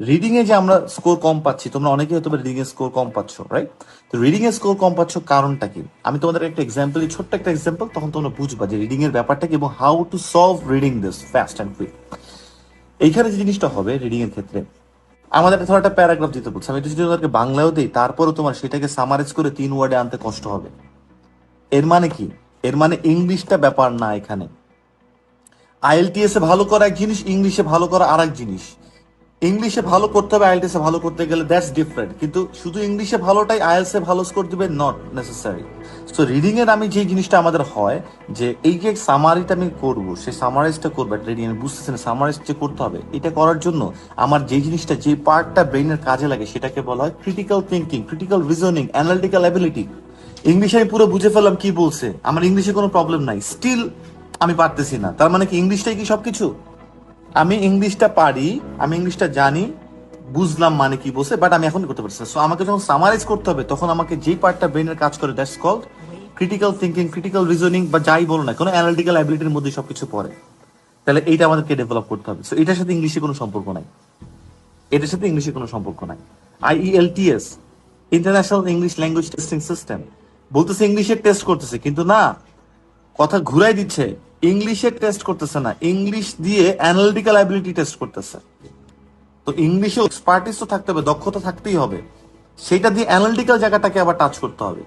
Reading a যে আমরা score কম পাচ্ছি, তোমরা অনেকে হয়তো রিডিং এর স্কোর কম পাচ্ছ রাইট তো রিডিং এর স্কোর কম পাচ্ছ কারণটা কি? আমি তোমাদের একটা এক্সাম্পল ছোট্ট একটা এক্সাম্পল তখন তোমরা বুঝবা যে রিডিং এর ব্যাপারটা কি এবং how to solve reading this fast and quick এইখানে যে জিনিসটা হবে রিডিং এর ক্ষেত্রে, আমাদের ধর একটা প্যারাগ্রাফ দিতে বলছে, আমি যদি তোমাদেরকে বাংলায়ও দিই, তারপরও তোমার সেটাকে সামারাইজ করে তিন ওয়ার্ডে আনতে কষ্ট হবে। এর মানে কি? এর মানে ইংলিশটা ব্যাপার না এখানে। আইএলটিএস এ ভালো করা এক জিনিস ইংলিশে ভালো করা আর এক জিনিস। ইংলিশে ভালো করতে হবে, আইএলটিএস ভালো করতে গেলে দ্যাটস ডিফারেন্ট কিন্তু শুধু ইংলিশে ভালোটাই আইএলস ভালো স্কোর দিবে নট নেসেসারি সো রিডিং এর আমি যে জিনিসটা আমাদের হয়, যে এই যে সামারিটা আমি করব, সেই সামারাইজটা করব রিডিং এর বুঝতেছেন সামারাইজ যে করতে হবে, এটা করার জন্য আমার যে জিনিসটা যে পার্টটা ব্রেইনের কাজে লাগে, সেটাকে বলা হয় critical thinking critical reasoning analytical ability ইংলিশে আমি পুরো বুঝে ফেললাম কি বলছে, আমার ইংলিশে কোনো প্রবলেম নাই স্টিল আমি পারতেছি না। তার মানে কি ইংলিশটাই কি সবকিছু? আমি ইংলিশটা পারি, আমি ইংলিশটা জানি, বুঝলাম মানে কি বলছে বাট আমি এখন করতে পারছি সো আমাকে যখন সামারাইজ করতে হবে, তখন আমাকে যেই পার্টটা ব্রেনের কাজ করে that's called critical thinking critical reasoning বা যাই বলো না কোনো অ্যানালিটিক্যাল অ্যাবিলিটির মধ্যে সবকিছু পড়ে। তাহলে এইটা আমাদেরকে ডেভেলপ করতে হবে। সো এটার সাথে ইংলিশে কোনো সম্পর্ক নাই। এটার সাথে ইংলিশে কোনো সম্পর্ক নাই। IELTS international English language testing system বলতেছে ইংলিশে টেস্ট করতেছে, কিন্তু না, কথা ঘুরাই দিচ্ছে। ইংলিশে টেস্ট করতেছে না। ইংলিশ দিয়ে অ্যানালিটিক্যাল অ্যাবিলিটি টেস্ট করতেছে। তো ইংলিশে এক্সপার্টিস তো থাকতে হবে, দক্ষতা থাকতেই হবে। সেটা দিয়ে অ্যানালিটিক্যাল জায়গাটাকে আবার টাচ করতে হবে।